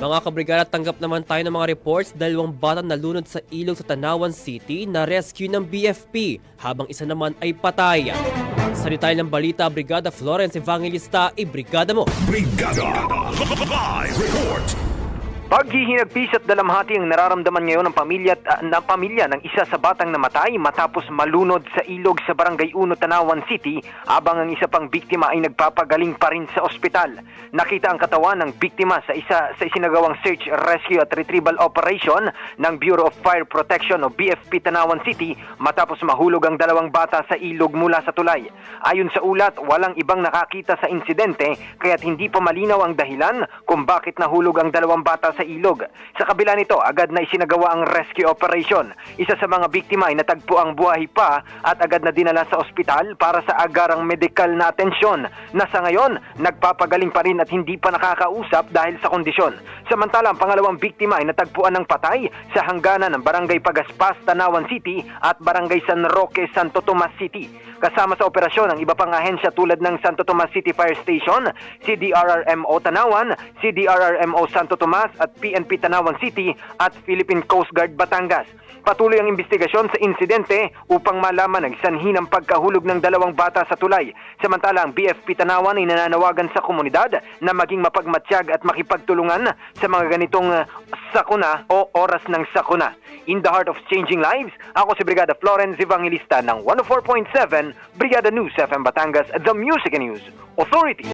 Mga kabrigada, tanggap naman tayo ng mga reports dalawang batang nalunod sa ilog sa Tanawan City na rescue ng BFP habang isa naman ay patay. Sa detalye ng balita, Brigada Florence Evangelista, ibrigada mo! Brigada Live Report Paghihinagpis at dalamhati ang nararamdaman ngayon ng pamilya, at, na pamilya ng isa sa batang namatay matapos malunod sa ilog sa Barangay Uno, Tanawan City habang ang isa pang biktima ay nagpapagaling pa rin sa ospital. Nakita ang katawan ng biktima sa isa sa isinagawang search, rescue at retrieval operation ng Bureau of Fire Protection o BFP Tanawan City matapos mahulog ang dalawang bata sa ilog mula sa tulay. Ayon sa ulat, walang ibang nakakita sa insidente kaya't hindi pa malinaw ang dahilan kung bakit nahulog ang dalawang bata sa ilog. Sa kabila nito, agad na isinagawa ang rescue operation. Isa sa mga biktima ay natagpo ang buhay pa at agad na dinala sa ospital para sa agarang medikal na atensyon na sa ngayon nagpapagaling pa rin at hindi pa nakakausap dahil sa kondisyon. Samantala, ang pangalawang biktima ay natagpuan ng patay sa hangganan ng Barangay Pagaspas, Tanawan City at Barangay San Roque, Santo Tomas City. Kasama sa operasyon ang iba pang ahensya tulad ng Santo Tomas City Fire Station, CDRRMO Tanawan, CDRRMO Santo Tomas at PNP Tanawan City at Philippine Coast Guard Batangas. Patuloy ang investigasyon sa insidente upang malaman ang sanhi ng pagkahulog ng dalawang bata sa tulay. Samantala, ang BFP Tanawan ay nananawagan sa komunidad na maging mapagmatsyag at makipagtulungan sa mga ganitong uh, sakuna o oras ng sakuna. In the heart of changing lives, ako si Brigada Florence Evangelista ng 104.7 Brigada News FM Batangas, The Music News Authority.